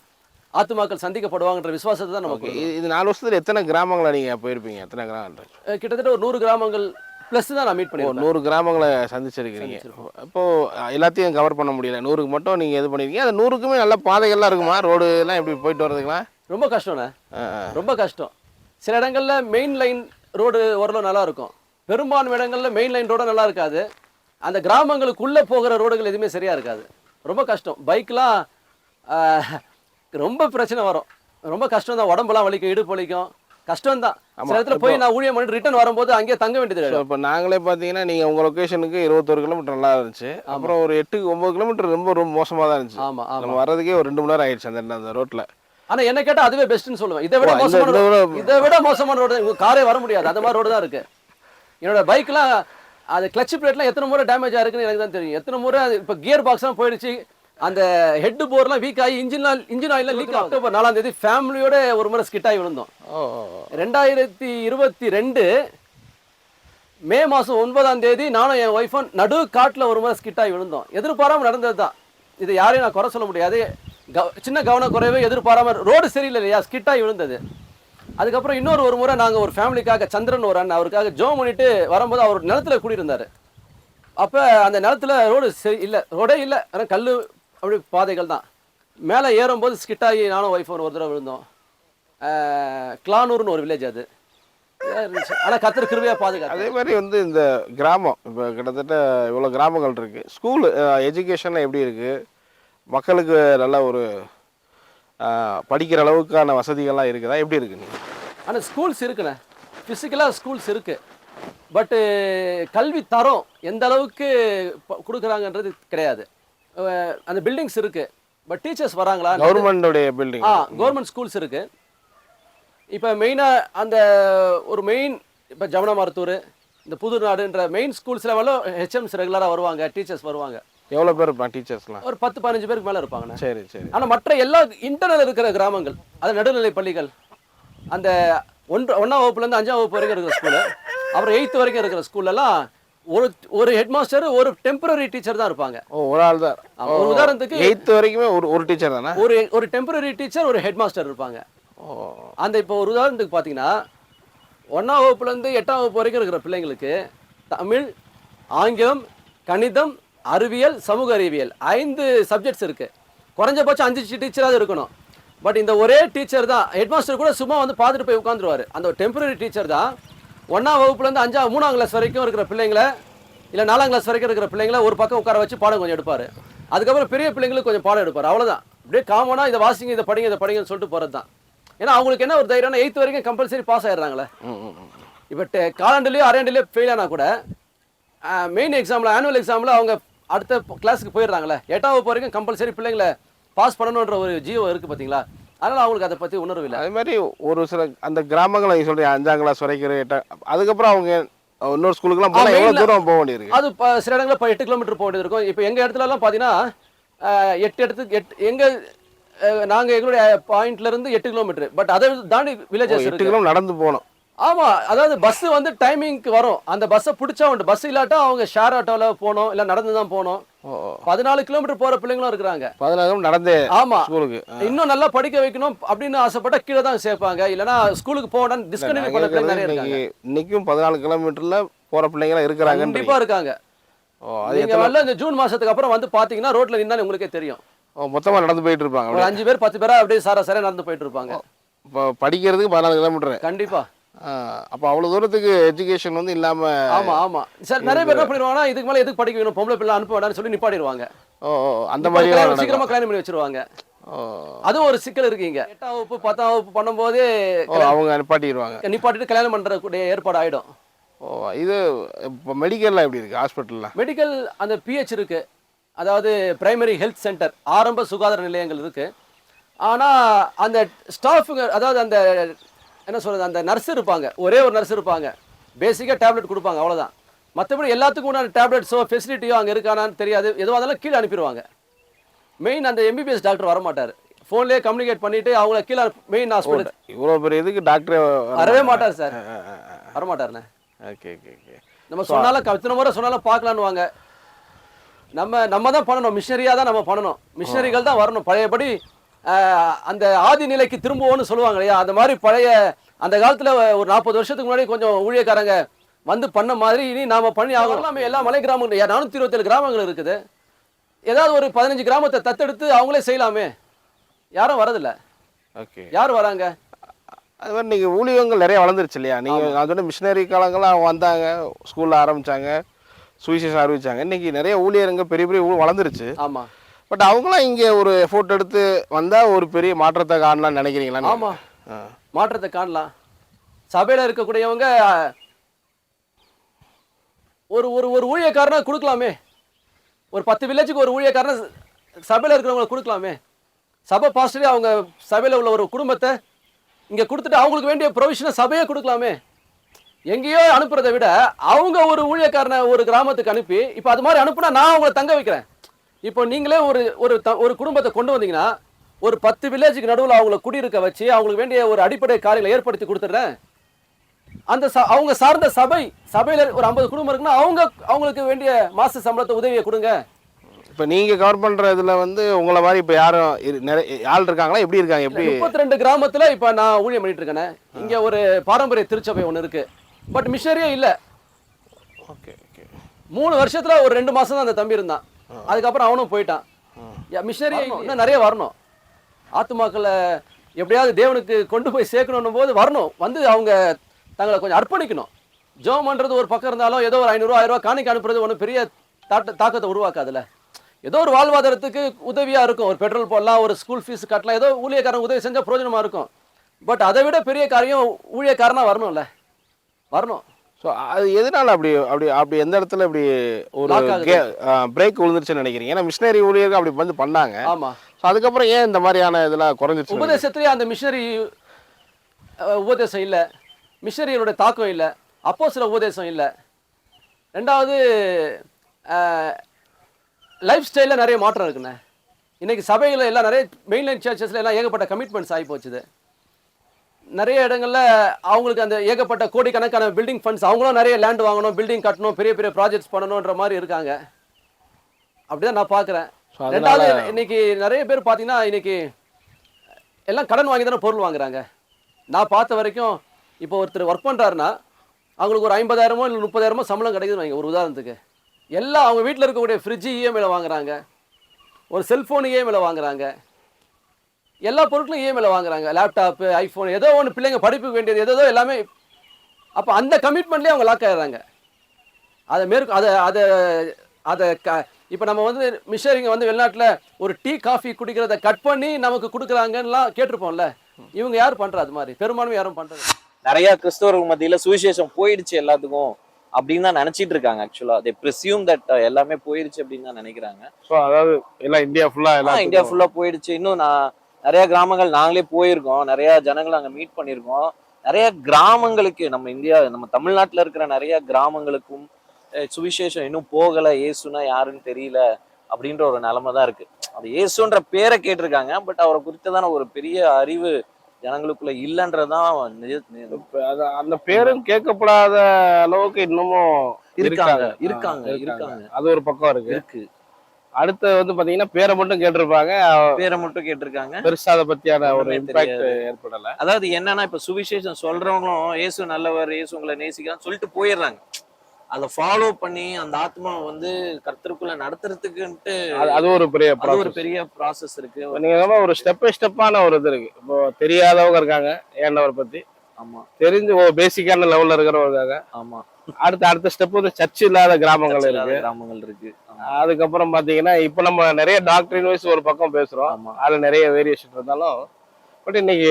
ஆத்துமாக்கள் சந்திக்கப்படுவாங்கன்ற விசுவாசத்தை தான் நமக்கு இது- நாலு வருஷத்துல எத்தனை கிராமங்களை நீங்க போயிருப்பீங்க? எத்தனை கிராமம் அஹ் கிட்டத்தட்ட ஒரு நூறு கிராமங்கள் ப்ளஸ் தான் நான் மீட் பண்ணியிருக்கேன் நூறு கிராமங்களை சந்திச்சிருக்கிறீங்க. இப்போ எல்லாத்தையும் கவர் பண்ண முடியல. நூறுக்கு மட்டும் நீங்க இது பண்ணிருக்கீங்க. அந்த நூறுக்குமே நல்ல பாதைகள்லாம் இருக்குமா? ரோடு எல்லாம் எப்படி போயிட்டு வர்றதுங்களா ரொம்ப கஷ்டம்ண்ணே. ரொம்ப கஷ்டம். சில இடங்கள்ல மெயின் லைன் ரோடு ஓரளவு நல்லா இருக்கும். பெரும்பான்மை இடங்கள்ல மெயின் லைன் ரோடு நல்லா இருக்காது. அந்த கிராமங்களுக்குள்ள போகிற ரோடுகள் எதுவுமே சரியா இருக்காது. ரொம்ப கஷ்டம். பைக்லாம் ரொம்ப பிரச்சனை வரும். ரொம்ப கஷ்டம் தான் உடம்பெல்லாம் வலிக்கும் இடுப்பு வலிக்கும். கஷ்டம் தான் சில இடத்துல போய் நான் ஊழியம் பண்ணிட்டு ரிட்டர்ன் வரும்போது அங்கேயே தங்க வேண்டியது. இப்போ நாங்களே பார்த்தீங்கன்னா நீங்கள் உங்கள் லொக்கேஷனுக்கு இருபத்தொரு கிலோமீட்டர் நல்லா இருந்துச்சு. அப்புறம் ஒரு எட்டு ஒம்பது கிலோமீட்டர் ரொம்ப ரொம்ப மோசமாக தான் இருந்துச்சு. ஆமா நம்ம ஆமா வர்றதுக்கே ஒரு ரெண்டு மணி நேரம் ஆயிடுச்சு அந்த அந்த ரோட்டில் ஆனா என்ன கேட்டா அதுவே பெஸ்ட்னு சொல்லுவேன். இதை விட மோசமான இதை விட- மோசமான ரோடு உங்க காரே வர முடியாது. அந்த மாதிரி ரோடு தான் இருக்கு. என்னோட பைக்லாம் அது கிளச் பிளேட்லாம் எத்தனை முறை டேமேஜ் ஆயிருக்குன்னு எனக்கு தான் தெரியும். எத்தனை முறை இப்போ கியர் பாக்ஸ்லாம் போயிடுச்சு. அந்த ஹெட் போர்லாம் வீக் ஆகி engine engine oil leak October நாலாம் தேதி ஃபேமிலியோட ஒரு முறை ஸ்கிட் ஆகி விழுந்தோம். ரெண்டாயிரத்தி இருபத்தி ரெண்டு மே மாதம் ஒன்பதாம் தேதி நானும் என் ஒய்ஃபும் நடு காட்டில் ஒரு முறை ஸ்கிட் ஆகி விழுந்தோம். எதிர்பாராமல் நடந்தது தான். இது யாரையும் நான் குறை சொல்ல முடியாது. சின்ன கவனக்குறைவே எதிர்பாராமல் ரோடு சரியில்லை இல்லையா ஸ்கிட் ஆகி விழுந்தது. அதுக்கப்புறம் இன்னொரு ஒரு முறை நாங்கள் ஒரு ஃபேமிலிக்காக சந்திரன் ஒரு அண்ணன் அவருக்காக ஜோ பண்ணிட்டு வரும்போது அவர் நிலத்துல குடியிருந்தார். அப்போ அந்த நிலத்துல ரோடு சரி இல்லை ரோடே இல்லை. ஆனால் கல் அப்படி பாதைகள் தான். மேலே ஏறும்போது ஸ்கிட் ஆகி நானும் ஒய்ஃப் ஒரு தடவை விழுந்தோம். கிளானூர்னு ஒரு வில்லேஜ் அது. ஆனால் கத்திர கிருவியாக அதே பாதுகாத்து. மாதிரி வந்து இந்த கிராமம் இப்போ கிட்டத்தட்ட இவ்வளோ கிராமங்கள் இருக்குது ஸ்கூல் எஜுகேஷன்லாம் எப்படி இருக்குது மக்களுக்கு நல்ல ஒரு படிக்கிற அளவுக்கான வசதிகள்லாம் இருக்குதா? எப்படி இருக்கு நீங்கள் ஆனால் ஸ்கூல்ஸ் இருக்குண்ணே. ஃபிசிக்கலாக ஸ்கூல்ஸ் இருக்கு. பட்டு கல்வி தரம் எந்த அளவுக்கு கொடுக்குறாங்கன்றது கிடையாது. அந்த பில்டிங்ஸ் இருக்கு. பட் டீச்சர்ஸ் வராங்களா? கவர்மெண்டோடைய பில்டிங் ஆ கவர்மெண்ட் ஸ்கூல்ஸ் இருக்கு. இப்போ மெயினாக அந்த ஒரு மெயின் இப்போ ஜமுனா மருத்தூர் இந்த புதுநாடுன்ற மெயின் ஸ்கூல்ஸ் லெவலில் ஹெச்எம்ஸ் ரெகுலராக வருவாங்க டீச்சர்ஸ் வருவாங்க. எவ்வளோ பேர் இருப்பாங்க டீச்சர்ஸ்லாம் ஒரு பத்து பதினஞ்சு பேருக்கு மேலே இருப்பாங்கண்ணே. சரி சரி. ஆனால் மற்ற எல்லா இன்டர்னல் இருக்கிற கிராமங்கள் அது நடுநிலை பள்ளிகள் அந்த ஒன்று ஒன்றாம் வகுப்புலேருந்து அஞ்சாம் வகுப்பு வரைக்கும் இருக்கிற ஸ்கூலு அப்புறம் எயித்து வரைக்கும் இருக்கிற ஸ்கூல்லலாம் ஒரு ஒரு ஹெட் மாஸ்டர் ஒரு டெம்பரரி டீச்சர் தான் இருப்பாங்க. ஓ ஒரு ஆள் தான். ஒரு உதாரணத்துக்கு- எயித்து வரைக்குமே ஒரு ஒரு டீச்சர் தானே? ஒரு ஒரு டெம்பரரி டீச்சர் ஒரு ஹெட் மாஸ்டர் இருப்பாங்க. ஓ. அந்த இப்போ ஒரு உதாரணத்துக்கு பார்த்தீங்கன்னா ஒன்றாம் வகுப்புலேருந்து எட்டாம் வகுப்பு வரைக்கும் இருக்கிற பிள்ளைங்களுக்கு தமிழ் ஆங்கிலம் கணிதம் அறிவியல் சமூக அறிவியல் ஐந்து சப்ஜெக்ட்ஸ் இருக்கு. குறைஞ்சபட்சம் அஞ்சு டீச்சராவது இருக்கணும். பட் இந்த ஒரே டீச்சர் தான் ஹெட்மாஸ்டர் கூட சும்மா வந்து பார்த்துட்டு போய் உட்காந்துருவாரு அந்த டெம்பரரி டீச்சர் தான் ஒன்றாம் வகுப்புலேருந்து அஞ்சாம் மூணாம் கிளாஸ் வரைக்கும் இருக்கிற பிள்ளைங்கள இல்லை நாலாம் கிளாஸ் வரைக்கும் இருக்கிற பிள்ளைங்கள ஒரு பக்கம் உட்கார வச்சு பாடம் கொஞ்சம் எடுப்பார். அதுக்கப்புறம் பெரிய பிள்ளைங்களுக்கு கொஞ்சம் பாடம் எடுப்பார். அவ்வளோதான் அப்படியே காமனாக இதை வாசிங்க இதை படிங்க இதை படிங்கன்னு சொல்லிட்டு போகிறது தான் ஏன்னா அவங்களுக்கு என்ன ஒரு தைரியம்னா எயித்து வரைக்கும் கம்பல்சரி பாஸ் ஆயிடுறாங்களே. இப்போ காலாண்டுலேயோ அரையாண்டுலேயோ ஃபெயில் ஆனால் கூட மெயின் எக்ஸாமில் ஆனுவல் எக்ஸாமில் அவங்க அடுத்த கிளாஸுக்கு போயிடுறாங்களே. எட்டாம் வகுப்பு வரைக்கும் கம்பல்சரி பிள்ளைங்களை பாஸ் பண்ணணுன்ற ஒரு ஜீவோ இருக்குது பார்த்தீங்களா அதனால் அவங்களுக்கு அதை பற்றி உணர்வு இல்லை. அதே மாதிரி ஒரு சில அந்த கிராமங்களை நீங்கள் சொல்கிறீங்க அஞ்சாம் கிளாஸ் வரைக்கும் எட்டா அதுக்கப்புறம் அவங்க இன்னொரு ஸ்கூலுக்குலாம் போனால் எவ்வளோ தூரம் போக வேண்டியிருக்கு? அது சில இடங்களில் இப்போ எட்டு கிலோமீட்டர் போக வேண்டியது இருக்கும் இப்போ எங்கள் இடத்துலலாம் பார்த்தீங்கன்னா எட்டு இடத்துக்கு எட்டு எங்கள் நாங்கள் எங்களுடைய பாயிண்ட்ல இருந்து எட்டு கிலோமீட்டர் பட் அதை தாண்டி வில்லேஜஸ் எட்டு கிலோமீட்டர் நடந்து போகணும். ஆமா அதாவது பஸ் வந்து டைமிங்க்கு வரும். அந்த பஸ்ஸை பிடிச்சா உண்டு. பஸ் இல்லாட்டா அவங்க ஷேர் ஆட்டோவில் போகணும் இல்லை நடந்து தான் போகணும். பதினாலு கிலோமீட்டர் போற பிள்ளைங்களும் இருக்கிறாங்க. கிலோமீட்டர் நடந்தே ஆமா. ஸ்கூலுக்கு. இன்னும் நல்லா படிக்க வைக்கணும் அப்படின்னு ஆசைப்பட்டா கீழே தான் சேர்ப்பாங்க. இல்லைன்னா ஸ்கூலுக்கு போகணும்னு டிஸ்கண்டினியூ பண்ண பிள்ளைங்க நிறைய இருக்காங்க. இன்னைக்கு இன்னைக்கும் பதினாலு கிலோமீட்டர்ல போற பிள்ளைங்களாம் இருக்கிறாங்க கண்டிப்பா இருக்காங்க. நீங்க வரல இந்த ஜூன் மாசத்துக்கு அப்புறம் வந்து பாத்தீங்கன்னா ரோட்ல நின்னா உங்களுக்கே தெரியும். ஓ மொத்தமாக நடந்து போயிட்டு இருப்பாங்க ஒரு. அஞ்சு பேர் பத்து பேரா அப்படியே சாரா சாரா நடந்து போயிட்டு இருப்பாங்க. இப்போ படிக்கிறதுக்கு பதினாலு கிலோமீட்டர். கண்டிப்பா. அப்போ அவ்வளோ தூரத்துக்கு எஜுகேஷன் வந்து இல்லாமல் ஆமா ஆமா. சார் நிறைய பேர் என்ன பண்ணிடுவாங்கன்னா இதுக்கு மேல எதுக்கு படிக்க வேணும்? பொம்பளை பிள்ளை அனுப்ப வேண்டாம்னு சொல்லி நிப்பாட்டிடுவாங்க. ஓ அந்த மாதிரி கல்யாணம் சீக்கிரமா கல்யாணம் பண்ணி வச்சிருவாங்க. அதுவும் ஒரு சிக்கல் இருக்குங்க எட்டாம் வகுப்பு பத்தாம் வகுப்பு பண்ணும்போதே அவங்க நிப்பாட்டிடுவாங்க. நிப்பாட்டிட்டு கல்யாணம் பண்றக்கூடிய ஏற்பாடு ஆயிடும் ஓ இது இப்போ மெடிக்கல்லாம் எப்படி இருக்குது ஹாஸ்பிட்டலில் மெடிக்கல் அந்த பிஹெச் இருக்கு. அதாவது பிரைமரி ஹெல்த் சென்டர் ஆரம்ப சுகாதார நிலையங்கள் இருக்கு. ஆனா அந்த ஸ்டாஃபுங்க அதாவது அந்த என்ன சொல்றது அந்த நர்ஸ் இருப்பாங்க. ஒரே ஒரு நர்ஸ் இருப்பாங்க. பேசிக்காக டேப்லெட் கொடுப்பாங்க அவ்வளவுதான். மற்றபடி எல்லாத்துக்கும் உண்டான டேப்லெட்ஸோ ஃபெசிலிட்டியோ அங்கே இருக்கானான்னு தெரியாது. எதுவாக இருந்தாலும் கீழே அனுப்பிடுவாங்க. மெயின் அந்த எம்பிபிஎஸ் டாக்டர் வரமாட்டார். ஃபோன்லேயே கம்யூனிகேட் பண்ணிட்டு அவங்கள கீழே மெயின் ஹாஸ்பிட்டல் இவ்வளோ பெரிய இதுக்கு டாக்டரே வரவே மாட்டார் சார். வரமாட்டாருண்ணே. ஓகே ஓகே ஓகே நம்ம சொன்னாலும் இத்தனை முறை சொன்னாலும் பார்க்கலான்னு வாங்க நம்ம நம்ம தான் பண்ணணும். மிஷினரியாக தான் நம்ம பண்ணணும். மிஷினரிகள் தான் வரணும். பழையபடி அந்த ஆதி நிலைக்கு திரும்புவோம்னு சொல்லுவாங்க இல்லையா? அந்த மாதிரி பழைய அந்த காலத்தில் ஒரு நாற்பது வருஷத்துக்கு முன்னாடி கொஞ்சம் ஊழியக்காரங்க வந்து பண்ண மாதிரி இனி நாம பண்ணி ஆகணும். எல்லா மலை கிராமங்கள் நானூற்றி இருபத்தேழு கிராமங்கள் இருக்குது. ஏதாவது ஒரு பதினஞ்சு கிராமத்தை தத்தெடுத்து அவங்களே செய்யலாமே. யாரும் வரதில்ல. ஓகே. யார் வராங்க? அது மாதிரி நீங்கள் ஊழியங்கள் நிறைய வளர்ந்துருச்சு இல்லையா? நீங்கள் சொன்ன மிஷினரி காலங்கள்லாம் வந்தாங்க ஸ்கூலில் ஆரம்பிச்சாங்க சுவிசேஷம் அறிவிச்சாங்க. இன்னைக்கு நிறைய ஊழியருங்க பெரிய பெரிய ஊ- வளர்ந்துருச்சு. ஆமா. பட் அவங்களாம் இங்கே ஒரு ஃபோட்டோ எடுத்து வந்தால் ஒரு பெரிய மாற்றத்தை காணலாம்னு நினைக்கிறீங்களா நீங்க? ஆமா. ஆ. மாற்றத்தை காணலாம். சபையில இருக்கக்கூடியவங்க ஒரு ஒரு ஒரு ஊழியக்காரனை கொடுக்கலாமே. ஒரு பத்து வில்லேஜுக்கு ஒரு ஊழியக்காரனை சபையில இருக்கிறவங்கள கொடுக்கலாமே. சபை பாஸ்டரே அவங்க சபையில உள்ள ஒரு குடும்பத்தை இங்க கொடுத்துட்டு அவங்களுக்கு வேண்டிய ப்ரொவிஷனை சபையே கொடுக்கலாமே. எங்கேயோ அனுப்புறதை விட அவங்க ஒரு ஊழியக்காரனை ஒரு கிராமத்துக்கு அனுப்பி இப்போ அது மாதிரி அனுப்புனா நான் அவங்கள தங்க வைக்கிறேன். இப்போ நீங்களே ஒரு ஒரு த ஒரு குடும்பத்தை கொண்டு வந்தீங்கன்னா ஒரு பத்து வில்லேஜுக்கு நடுவில் அவங்கள குடியிருக்க வச்சு அவங்களுக்கு வேண்டிய ஒரு அடிப்படை காரியங்களை ஏற்படுத்தி கொடுத்துட்றேன். அந்த ச அவங்க சார்ந்த சபை சபையில் ஒரு ஐம்பது குடும்பம் இருக்குன்னா அவங்க அவங்களுக்கு வேண்டிய மாச சம்பளத்தை உதவியை கொடுங்க. இப்போ நீங்கள் கவர் பண்ணுற இதில் வந்து உங்களை மாதிரி இப்போ யாரும் நிறைய ஆள் இருக்காங்களா? எப்படி இருக்காங்க? எப்படி? முப்பத்தி ரெண்டு கிராமத்துல இப்ப நான் ஊழியம் பண்ணிட்டு இருக்கேனே. இங்க ஒரு பாரம்பரிய திருச்சபை ஒண்ணு இருக்கு. பட் மிஷனரியே இல்ல. Okay okay. மூணு வருஷத்துல ஒரு ரெண்டு மாசம் தான் அந்த தம்பி இருந்தான். அதுக்கப்புறம் அவனும் போயிட்டான். மிஷனரி இன்னும் நிறைய வரணும். ஆத்துமாக்களை எப்படியாவது தேவனுக்கு கொண்டு போய் சேர்க்கணும் போது வரணும். வந்து அவங்க தங்களை கொஞ்சம் அர்ப்பணிக்கணும். ஜோம் பண்றது ஒரு பக்கம் இருந்தாலும் ஏதோ ஒரு ஐநூறுரூவா ஆயிரம் காணிக்க அனுப்புறது ஒன்றும் பெரிய தாட்ட தாக்கத்தை உருவாக்காதுல்ல. ஏதோ ஒரு வாழ்வாதாரத்துக்கு உதவியா இருக்கும். ஒரு பெட்ரோல் போடலாம் ஒரு ஸ்கூல் ஃபீஸ் கட்டலாம் ஏதோ ஊழியக்காரன் உதவி செஞ்சா பிரயோஜனமா இருக்கும். பட் அதை விட பெரிய காரியம் ஊழியக்காரனா வரணும்ல. வரணும். ஸோ அது எதனால அப்படி அப்படி அப்படி எந்த இடத்துல இப்படி ஒரு. பிரேக் விழுந்துருச்சுன்னு நினைக்கிறீங்க? ஏன்னா மிஷினரி ஊழியர்கள் அப்படி வந்து பண்ணாங்க. ஆமா. ஸோ அதுக்கப்புறம் ஏன் இந்த மாதிரியான இதெல்லாம் குறைஞ்சிருச்சு? உபதேசத்திலேயே அந்த மிஷனரி உபதேசம் இல்லை. மிஷனரியோட தாக்கம் இல்லை. அப்போ சில உபதேசம் இல்லை. ரெண்டாவது லைஃப் ஸ்டைலில் நிறைய மாற்றம் இருக்குண்ணே. இன்னைக்கு சபையில் எல்லாம் நிறைய மெயின்லைன் சர்ச்சஸில் எல்லாம் ஏகப்பட்ட கமிட்மெண்ட்ஸ் ஆகி போச்சுது. நிறைய இடங்கள்ல அவங்களுக்கு அந்த ஏகப்பட்ட கோடிக்கணக்கான பில்டிங் ஃபண்ட்ஸ் அவங்களும் நிறைய லேண்ட் வாங்கணும் பில்டிங் கட்டணும் பெரிய பெரிய ப்ராஜெக்ட்ஸ் பண்ணணுன்ற மாதிரி இருக்காங்க. அப்படிதான் நான் பார்க்குறேன். ரெண்டாவது இன்னைக்கு நிறைய பேர் பார்த்தீங்கன்னா இன்னைக்கு எல்லாம் கடன் வாங்கி தானே பொருள் வாங்குறாங்க. நான் பார்த்த வரைக்கும் இப்போ ஒருத்தர் ஒர்க் பண்ணுறாருன்னா அவங்களுக்கு ஒரு ஐம்பதாயிரமோ இல்லை முப்பதாயிரமோ சம்பளம் கிடைக்குதுன்னு வைங்க ஒரு உதாரணத்துக்கு. எல்லாம் அவங்க வீட்டில் இருக்கக்கூடிய ஃப்ரிட்ஜு இஎம்ஐல வாங்குறாங்க. ஒரு செல்ஃபோன் இஎம்ஐல வாங்குறாங்க. எல்லா பொருட்களும் இஎம்ஐல வாங்குறாங்க. லேப்டாப்பு ஐஃபோன் ஏதோ ஒன்று பிள்ளைங்க படிப்புக்கு வேண்டியது ஏதோ எல்லாமே. அப்போ அந்த கமிட்மெண்ட்லேயே அவங்க லாக் ஆயிடுறாங்க. அதை மேற்கு அதை அதை அதை க இப்போ நம்ம வந்து மிஷரிங்க வந்து வெளிநாட்டில் ஒரு டீ காஃபி குடிக்கிறத கட் பண்ணி நமக்கு கொடுக்குறாங்கன்னுலாம் கேட்டிருப்போம்ல. இவங்க யார் பண்ணுறா அது மாதிரி? பெரும்பான்மை யாரும் பண்ணுறது நிறைய கிறிஸ்தவர்கள் மத்தியில சுவிசேஷம் போயிடுச்சு எல்லாத்துக்கும் அப்படின்னு தான் நினைச்சிட்டு இருக்காங்க ஆக்சுவலா தே ப்ரிசியூம் தட் எல்லாமே போயிடுச்சு அப்படின்னு தான் நினைக்கிறாங்க. ஸோ அதாவது எல்லாம் இந்தியா ஃபுல்லாக எல்லாம் இந்தியா ஃபுல்லா போயிடுச்சு. இன்னும் நான் நிறைய கிராமங்கள் நாங்களே போயிருக்கோம். நிறைய ஜனங்களை அங்க மீட் பண்ணியிருக்கோம். நிறைய கிராமங்களுக்கு நம்ம இந்தியா நம்ம தமிழ்நாட்டுல இருக்கிற நிறைய கிராமங்களுக்கும் சுவிசேஷம் இன்னும் போகல. இயேசுனா யாருன்னு தெரியல அப்படின்ற ஒரு நிலைமை தான் இருக்கு. அது இயேசுன்ற பேரை கேட்டிருக்காங்க. பட் அவரை குறித்ததான ஒரு பெரிய அறிவு ஜனங்களுக்குள்ள இல்லைன்றதான் அந்த பேரும் கேட்கப்படாத அளவுக்கு இன்னமும் இருக்காங்க. இருக்காங்க. இருக்காங்க. அது ஒரு பக்கம் இருக்கு. இருக்கு. அடுத்து வந்து பாத்தீங்கன்னா பேரை மட்டும் கேட்டிருப்பாங்க. பேரை மட்டும் கேட்டிருக்காங்க. பெருசா அதை பத்தியான ஒரு இம்பாக்ட். ஏற்படல. அதாவது என்னன்னா இப்ப சுவிசேஷம் சொல்றவங்களும் இயேசு நல்லவர் இயேசு உங்களை நேசிக்கிறான்னு சொல்லிட்டு போயிடுறாங்க. அதை ஃபாலோ பண்ணி அந்த ஆத்மாவை வந்து கர்த்தருக்குள்ள நடத்துறதுக்குன்ட்டு அது அது ஒரு பெரிய ஒரு பெரிய ப்ராசஸ் இருக்கு. நீங்க ஒரு ஸ்டெப் பை ஸ்டெப்பான ஒரு இது இருக்கு. இப்போ தெரியாதவங்க இருக்காங்க ஏண்டவரை பத்தி. ஆமா. தெரிஞ்சு பேசிக்கான லெவல்ல இருக்கிறவங்க ஆமா. அடுத்த அடுத்த ஸ்டெப் வந்து சர்ச் இல்லாத கிராமங்கள் இருக்கு. கிராமங்கள் இருக்கு. அதுக்கப்புறம் பாத்தீங்கன்னா இப்போ நம்ம நிறைய டாக்டரின் வைஸ் ஒரு பக்கம் பேசுறோம். அதுல நிறைய வேரியேஷன் இருந்தாலும் பட் இன்னைக்கு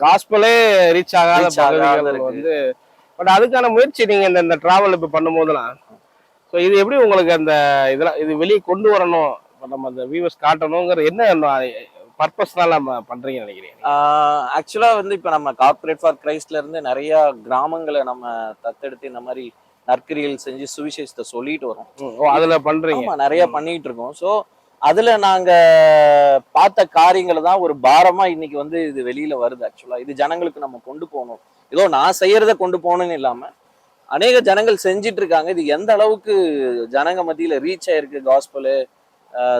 காஸ்பலே ரீச் ஆகாத பகுதிகள். வந்து பட் அதுக்கான முயற்சி நீங்க இந்த இந்த டிராவல் இப்போ பண்ணும்போதெல்லாம் ஸோ இது எப்படி உங்களுக்கு அந்த இதெல்லாம் இது வெளியே கொண்டு வரணும் நம்ம அந்த வியூவர்ஸ் காட்டணுங்கிற என்ன பர்பஸ்னால நம்ம பண்றீங்கன்னு நினைக்கிறீங்க ஆக்சுவலா வந்து இப்ப நம்ம கார்ப்பரேட் ஃபார் கிரைஸ்ட்ல இருந்து நிறைய கிராமங்களை நம்ம தத்தெடுத்து இந்த மாதிரி நற்கிரியல் செஞ்சு சுவிசேஷத்தை சொல்லிட்டு வரோம். அதுல பண்றீங்க. நிறைய பண்ணிட்டு இருக்கோம். சோ அதுல நாங்க பார்த்த காரியங்களை தான் ஒரு பாரமா இன்னைக்கு வந்து இது வெளியில வருது ஆக்சுவலா இது ஜனங்களுக்கு நம்ம கொண்டு போகணும். ஏதோ நான் செய்யறத கொண்டு போகணும்னு இல்லாம அநேக ஜனங்கள் செஞ்சிட்டு இருக்காங்க. இது எந்த அளவுக்கு ஜனங்க மத்தியில ரீச் ஆயிருக்கு காஸ்பலு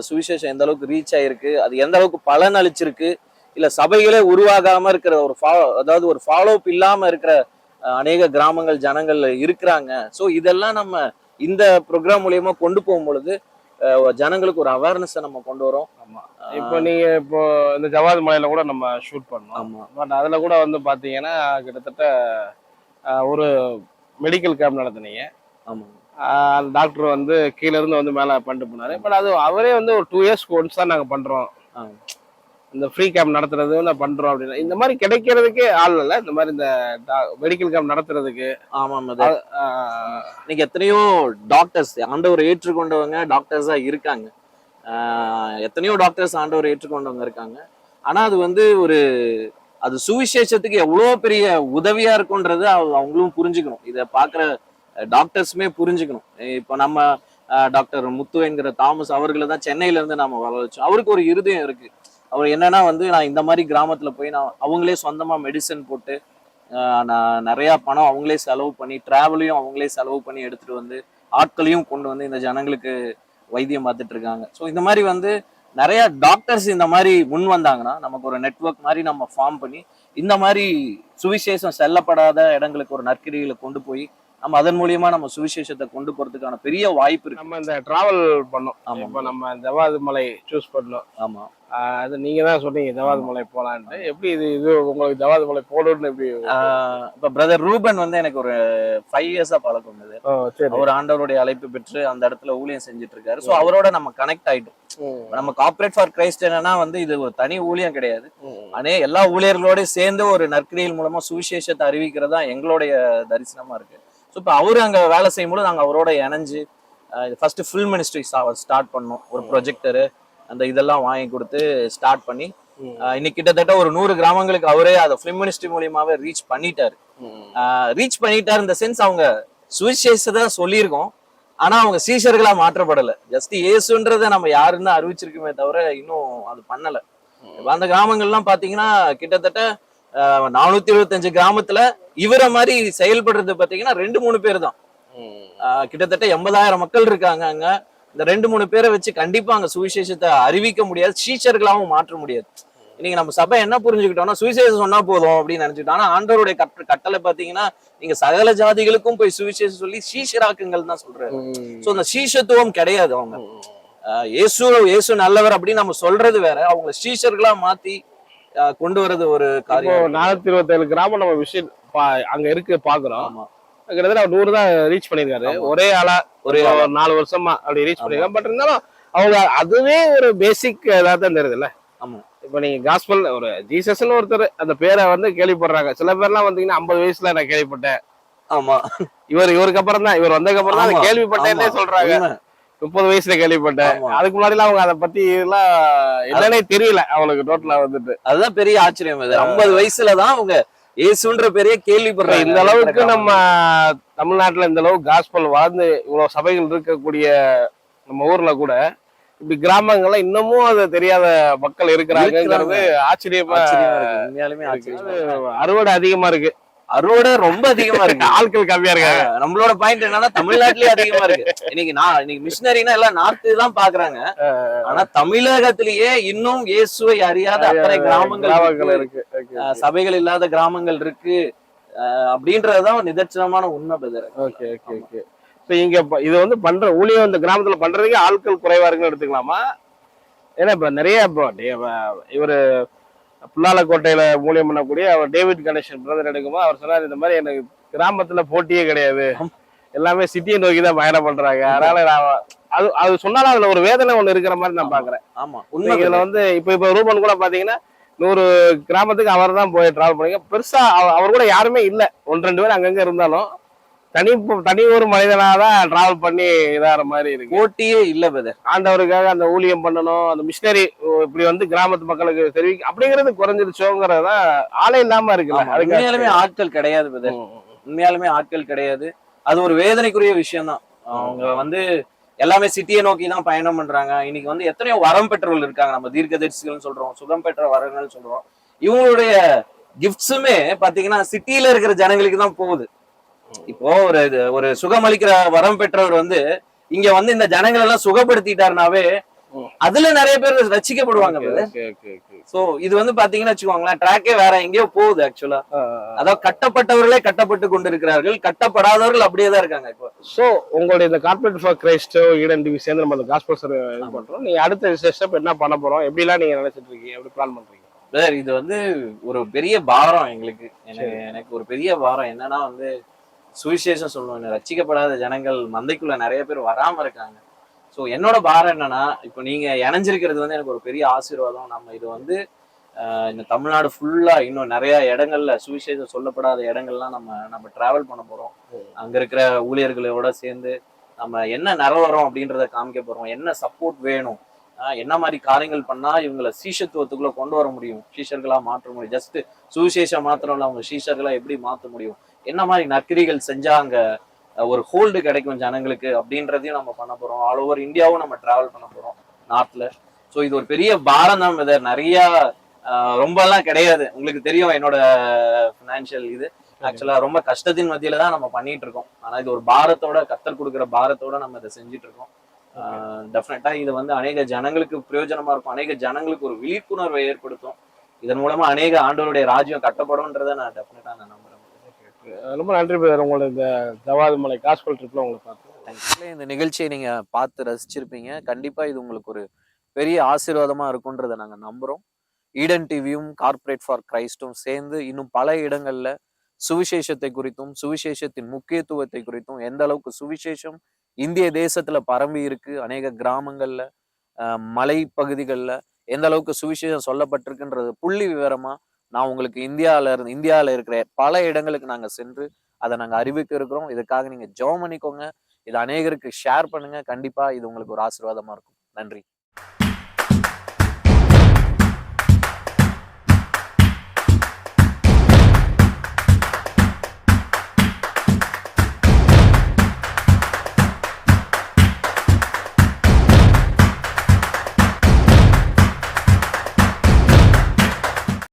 சுவிசேஷம் எந்த அளவுக்கு ரீச் ஆயிருக்கு அது எந்த அளவுக்கு பலன் அளிச்சிருக்கு இல்ல சபைகளே உருவாகாம இருக்கிற ஒரு follow அதாவது ஒரு ஃபாலோ அப் இல்லாம இருக்கிற அநேக கிராமங்கள் ஜனங்கள் இருக்கிறாங்க. ஸோ இதெல்லாம் நம்ம இந்த ப்ரோக்ராம் மூலியமா கொண்டு போகும் பொழுது ஜனங்களுக்கு ஒரு அவேர்னஸை நம்ம கொண்டு வரோம். ஆமா. இப்போ நீங்க இப்போ இந்த ஜவாத் மலையில கூட நம்ம ஷூட் பண்ணோம். ஆமா. பட் அதுல கூட வந்து பாத்தீங்கன்னா கிட்டத்தட்ட ஒரு மெடிக்கல் கேம்ப் நடத்துனீங்க. ஆமா அந்த டாக்டர் வந்து கீழ இருந்து வந்து மேல பண்ணிட்டு போனாரு. பட் அது அவரே வந்து ஒரு டூ இயர்ஸ்க்கு ஒன்ஸ் தான் நாங்க பண்றோம். ஆ. இந்த ஃப்ரீ கேம்ப் நடத்துறது நான் பண்றோம் அப்படின்னா இந்த மாதிரி கிடைக்கிறதுக்கே ஆள் இல்ல. இந்த மாதிரி இந்த மெடிக்கல் கேம்ப் நடத்துறதுக்கு. ஆமா அது. ஆஹ், இன்னைக்கு எத்தனையோ டாக்டர்ஸ் ஆண்டவர் ஏற்றுக்கொண்டவங்க டாக்டர்ஸா இருக்காங்க. எத்தனையோ டாக்டர்ஸ் ஆண்டவர் ஏற்றுக்கொண்டவங்க இருக்காங்க. ஆனா அது வந்து ஒரு அது சுவிசேஷத்துக்கு எவ்வளோ பெரிய உதவியா இருக்குன்றது அவ- அவங்களும் புரிஞ்சுக்கணும். இதை பார்க்குற டாக்டர்ஸுமே புரிஞ்சுக்கணும். இப்போ நம்ம டாக்டர் முத்து என்கிற தாமஸ் அவர்களை தான் சென்னையிலேருந்து நம்ம வளர்ச்சோம் அவருக்கு ஒரு இருதயம் இருக்குது அவர் என்னன்னா வந்து நான் இந்த மாதிரி கிராமத்தில் போய் நான் அவங்களே சொந்தமாக மெடிசன் போட்டு நான் நிறையா பணம் அவங்களே செலவு பண்ணி ட்ராவலையும் அவங்களே செலவு பண்ணி எடுத்துகிட்டு வந்து ஆட்களையும் கொண்டு வந்து இந்த ஜனங்களுக்கு வைத்தியம் பார்த்துட்டு இருக்காங்க. ஸோ இந்த மாதிரி வந்து நிறைய டாக்டர்ஸ் இந்த மாதிரி முன் வந்தாங்கன்னா நமக்கு ஒரு நெட்வொர்க் மாதிரி நம்ம ஃபார்ம் பண்ணி இந்த மாதிரி சுவிசேஷம் செல்லப்படாத இடங்களுக்கு ஒரு நற்கிரிகளை கொண்டு போய் நம்ம அதன் மூலியமா நம்ம சுவிசேஷத்தை கொண்டு போறதுக்கான பெரிய வாய்ப்பு இருக்கு. நம்ம இந்த டிராவல் பண்ணோம். ஆமா. இப்போ நம்ம ஜவாது மலை சூஸ் பண்ணோம். ஆமா. அது நீங்க தான் சொன்னீங்க ஜவாது மலை போலான்ட்டு. எப்படி இது இது உங்களுக்கு ஜவாது மலை போடணும்னு எப்படி இப்ப பிரதர் ரூபன் வந்து எனக்கு ஒரு ஃபைவ் இயர்ஸா பழக்கம் இருந்தது அவர் ஆண்டவருடைய அழைப்பு பெற்று அந்த இடத்துல ஊழியம் செஞ்சுட்டு இருக்காரு ஸோ அவரோட நம்ம கனெக்ட் ஆயிட்டோம். நம்ம கார்ப்பரேட் ஃபார் கிரைஸ்ட் என்னன்னா வந்து இது ஒரு தனி ஊழியம் கிடையாது. அனே எல்லா ஊழியர்களோட சேர்ந்து ஒரு நற்கிரியில் மூலமா சுவிசேஷத்தை அறிவிக்கிறது எங்களுடைய தரிசனமா இருக்கு. ஸோ இப்போ அவரு அங்க வேலை செய்யும்போது நாங்க அவரோட இணைஞ்சு ஃபர்ஸ்ட் ஃபில் மினிஸ்ட்ரி ஸ்டார்ட் பண்ணோம். ஒரு ப்ரொஜெக்டரு அந்த இதெல்லாம் வாங்கி கொடுத்து ஸ்டார்ட் பண்ணி இன்னைக்கு கிட்டத்தட்ட ஒரு நூறு கிராமங்களுக்கு அவரே அதை ஃபிலிம் மினிஸ்ட்ரி மூலியமாவே ரீச் பண்ணிட்டாரு. ரீச் பண்ணிட்டாரு இந்த சென்ஸ் அவங்க சுவிசேஷத்தை சொல்லியிருக்கோம். ஆனா அவங்க சீஷர்களா மாற்றப்படல. ஜஸ்ட் இயேசுன்றதை நம்ம யாருன்னு அறிவிச்சிருக்குமே தவிர இன்னும் அது பண்ணல. அந்த கிராமங்கள்லாம் பாத்தீங்கன்னா கிட்டத்தட்ட நானூத்தி இருபத்தஞ்சு கிராமத்துல இவரை மாதிரி செயல்படுறது பாத்தீங்கன்னா ரெண்டு மூணு பேர் தான் கிட்டத்தட்ட எண்பதாயிரம் மக்கள் இருக்காங்க அங்க. இந்த ரெண்டு மூணு பேரை வச்சு கண்டிப்பா அங்க சுவிசேஷத்தை அறிவிக்க முடியாது சீஷர்களாவும் மாற்ற முடியாது. இன்னைக்கு நம்ம சபை என்ன புரிஞ்சுக்கிட்டோம்னா சுவிசேஷம் சொன்னா போதும் அப்படின்னு நினைச்சுக்கிட்டோம். ஆனா ஆண்டவருடைய கட்ட கட்டளை பாத்தீங்கன்னா நீங்க சகல ஜாதிகளுக்கும் போய் சுவிசேஷம் சொல்லி சீஷராக்குங்கள் தான் சொல்றாரு. சோ அந்த சீஷத்துவம் கிடையாது அவங்க. இயேசு இயேசு நல்லவர் அப்படின்னு நம்ம சொல்றது வேற. அவங்க சீஷர்களா மாத்தி கொண்டு வர்றது ஒரு காரியம். நானூத்தி இருபத்தேழு கிராமம் நம்ம விஷயம் அங்க இருக்கு பாக்குறோம். கிட்டத்தட்ட நூறு தான் ரீச் பண்ணிருக்காரு. ஒரே ஆளா ஒரே நாலு வருஷமா அப்படி ரீச் பண்ணிருக்காங்க பட் இருந்தாலும் அவங்க அதுவே ஒரு பேசிக் ஏதாவது தான் தெரியுதுல்ல ஆமா. இப்போ நீங்க காஸ்பல் ஒரு ஜீசஸ்னு ஒருத்தர் அந்த பேரை வந்து கேள்விப்படுறாங்க. சில பேர்லாம் வந்தீங்கன்னா ஐம்பது வயசுல நான் கேள்விப்பட்டேன். ஆமா. இவர் இவருக்கு அப்புறம் தான் இவர் வந்ததுக்கு அப்புறம் தான் கேள்விப்பட்டேன்னே. சொல்றாங்க. முப்பது வயசுல கேள்விப்பட்டேன். அதுக்கு முன்னாடிலாம் அவங்க அதை பத்தி எல்லாம் என்னன்னே தெரியல அவங்களுக்கு டோட்டலா வந்துட்டு. அதுதான் பெரிய ஆச்சரியம் இது. ஐம்பது வயசுல தான் அவங்க இயேசுன்ற பெரிய இப்ப கேள்விப்படுறாங்க. இந்த அளவுக்கு நம்ம தமிழ்நாட்டுல இந்த அளவுக்கு காஸ்பல் வாழ்ந்து இவ்வளவு சபைகள் இருக்கக்கூடிய நம்ம ஊர்ல கூட இப்படி கிராமங்கள்ல இன்னமும் அது தெரியாத மக்கள் இருக்கிறாங்கிறது ஆச்சரியமா உண்மையாலுமே அறுவடை அதிகமா இருக்கு. அறுவடை ரொம்ப அதிகமா இருக்கு. ஆட்கள் கம்மியா இருக்காங்க. நம்மளோட பாயிண்ட் என்னன்னா தமிழ்நாட்டிலேயே அதிகமா இருக்கு. இன்னைக்கு நான் இன்னைக்கு மிஷினரினா எல்லாம் நார்த்து தான் பாக்குறாங்க. ஆனா தமிழகத்திலேயே இன்னும் இயேசுவை அறியாத அத்தனை கிராமங்கள் இருக்கு. சபைகள் இல்லாத கிராமங்கள் இருக்கு. அப்படின்றதுதான் நிதர்சனமான உண்மை பிரதர் ஓகே ஓகே ஓகே இப்போ இங்க இது வந்து பண்ற ஊழியம் இந்த கிராமத்துல பண்றதுக்கு ஆட்கள் குறைவா இருக்குன்னு எடுத்துக்கலாமா? ஏன்னா இப்ப நிறைய இப்போ இவரு புல்லாலக்கோட்டையில ஊழியம் பண்ணக்கூடிய அவர் டேவிட் கணேசன் பிரதர் எடுக்கும்போது அவர் சொன்னார் இந்த மாதிரி எனக்கு கிராமத்துல போட்டியே கிடையாது. எல்லாமே சிட்டியை நோக்கி தான் பயணம் பண்றாங்க. அதனால நான் அது அது சொன்னாலும் அதுல ஒரு வேதனை ஒண்ணு இருக்கிற மாதிரி நான் பாக்குறேன். ஆமா உண்மை இதுல வந்து இப்ப இப்ப ரூபன் கூட பாத்தீங்கன்னா நூறு கிராமத்துக்கு அவர் தான் போய் டிராவல் பண்ணீங்க பெருசா அவ- அவர் கூட யாருமே இல்ல. ஒன்று ரெண்டு பேர் அங்கங்க இருந்தாலும் தனி தனி ஒரு மனிதனா தான் டிராவல் பண்ணி இதாகிற மாதிரி இருக்கு. போட்டியே இல்ல பிரதர் ஆண்டவருக்காக அந்த ஊழியம் பண்ணணும் அந்த மிஷினரி இப்படி வந்து கிராமத்து மக்களுக்கு தெரிவி அப்படிங்கிறது குறைஞ்சிருச்சோங்கிறது ஆளே இல்லாம இருக்குல்ல. அதுக்காக உண்மையாலுமே ஆட்கள் கிடையாது பிரதர் உண்மையாலுமே ஆட்கள் கிடையாது. அது ஒரு வேதனைக்குரிய விஷயம் தான் அவங்க வந்து எல்லாமே சிட்டியை நோக்கி தான் பயணம் பண்றாங்க. இன்னைக்கு வந்து எத்தனையோ வரம் பெற்றவர்கள் இருக்காங்க. நம்ம தீர்க்கதரிசிகள்னு சொல்றோம் சுகம் பெற்ற வரங்கள் சொல்றோம். இவங்களுடைய கிஃப்ட்ஸுமே பாத்தீங்கன்னா சிட்டியில இருக்கிற ஜனங்களுக்கு தான் போகுது. இப்போ ஒரு இது ஒரு சுகமளிக்கிற வரம் பெற்றவர் வந்து இங்க வந்து இந்த ஜனங்களை எல்லாம் சுகப்படுத்திட்டாருனாவே. அதுல நிறைய பேர் ரசிக்கப்படுவாங்க. சோ இது வந்து பாத்தீங்கன்னா வச்சுக்கோங்களேன் ட்ராக்கே வேற எங்கேயோ போகுது ஆக்சுவலா அதாவது கட்டப்பட்டவர்களே கட்டப்பட்டு கொண்டிருக்கிறார்கள் கட்டப்படாதவர்கள் அப்படியே தான் இருக்காங்க இப்போ. சோ உங்களுடைய இந்த கார்பரேட் ஃபார் கிரைஸ்டோ ஈடன் டிவி சேர்ந்து நம்ம காஸ்பல் சர்வே பண்றோம். நீங்க அடுத்த ஸ்டெப் என்ன பண்ண போறோம்? எப்படிலாம் நீங்க நினைச்சிட்டு இருக்கீங்க? எப்படி பிளான் பண்றீங்க? இது வந்து ஒரு பெரிய பாரம் எங்களுக்கு. எனக்கு ஒரு பெரிய பாரம் என்னன்னா வந்து சுவிசேஷம் சொல்லுவேன் ரசிக்கப்படாத ஜனங்கள் மந்தைக்குள்ள நிறைய பேர் வராம இருக்காங்க. ஸோ என்னோட பாரம் என்னன்னா இப்போ நீங்க இணைஞ்சிருக்கிறது வந்து எனக்கு ஒரு பெரிய ஆசீர்வாதம். நம்ம இது வந்து ஆஹ், இந்த தமிழ்நாடு ஃபுல்லா இன்னும் நிறைய இடங்கள்ல சுவிசேஷம் சொல்லப்படாத இடங்கள்லாம் நம்ம நம்ம டிராவல் பண்ண போறோம். அங்க இருக்கிற ஊழியர்களோட சேர்ந்து நம்ம என்ன நிலவரம் அப்படின்றத காமிக்க போறோம். என்ன சப்போர்ட் வேணும்? ஆஹ் என்ன மாதிரி காரியங்கள் பண்ணா இவங்களை சீஷத்துவத்துக்குள்ள கொண்டு வர முடியும்? சீஷர்களா மாற்ற முடியும். ஜஸ்ட் சுவிசேஷம் மாத்திரம் இல்ல அவங்க சீஷர்களா எப்படி மாத்த முடியும்? என்ன மாதிரி நற்கிரிகள் செஞ்சா அங்க ஒரு ஹோல்டு கிடைக்கும் ஜனங்களுக்கு அப்படின்றதையும் நம்ம பண்ண போறோம். ஆல் ஓவர் இந்தியாவும் நம்ம டிராவல் பண்ண போறோம் நார்த்ல ஸோ இது ஒரு பெரிய பாரம் தான் இதை நிறைய ஆஹ், ரொம்ப எல்லாம் கிடையாது. உங்களுக்கு தெரியும் என்னோட ஃபினான்ஷியல் இது. ஆக்சுவலா ரொம்ப கஷ்டத்தின் மத்தியில தான் நம்ம பண்ணிட்டு இருக்கோம். ஆனா இது ஒரு பாரத்தோட கத்தர் கொடுக்குற பாரத்தோட நம்ம இதை செஞ்சுட்டு இருக்கோம். டெஃபினட்டா இது வந்து அநேக ஜனங்களுக்கு பிரயோஜனமா இருக்கும். அநேக ஜனங்களுக்கு ஒரு விழிப்புணர்வை ஏற்படுத்தும். இதன் மூலமா அநேக ஆண்டவருடைய ராஜ்யம் கட்டப்படும்ன்றதை நான் டெஃபினட்டா நான் ஓகே ரொம்ப நன்றி பிரதர். உங்களோட இந்த ஜவாது மலை காஸ்பல் ட்ரிப்ல உங்களை பார்த்து இந்த நிகழ்ச்சியை நீங்கள் பார்த்து ரசிச்சிருப்பீங்க. கண்டிப்பாக இது உங்களுக்கு ஒரு பெரிய ஆசீர்வாதமா இருக்குன்றதை நாங்கள் நம்புகிறோம் ஈடன் டிவியும் கார்ப்பரேட் ஃபார் கிரைஸ்டும் சேர்ந்து இன்னும் பல இடங்களில் சுவிசேஷத்தை குறித்தும் சுவிசேஷத்தின் முக்கியத்துவத்தை குறித்தும் எந்த அளவுக்கு சுவிசேஷம் இந்திய தேசத்துல பரம்பி இருக்கு அநேக கிராமங்கள்ல மலை பகுதிகளில் எந்த அளவுக்கு சுவிசேஷம் சொல்லப்பட்டிருக்குன்றது புள்ளி விவரமா நான் உங்களுக்கு இந்தியாவில் இருந்து இந்தியாவில் இருக்கிற பல இடங்களுக்கு நாங்கள் சென்று அதை நாங்கள் அறிவிக்க இருக்கிறோம். இதுக்காக நீங்கள் ஜெபம் பண்ணிக்கோங்க. இது அநேகருக்கு ஷேர் பண்ணுங்கள் கண்டிப்பாக இது உங்களுக்கு ஒரு ஆசீர்வாதமாக இருக்கும். நன்றி.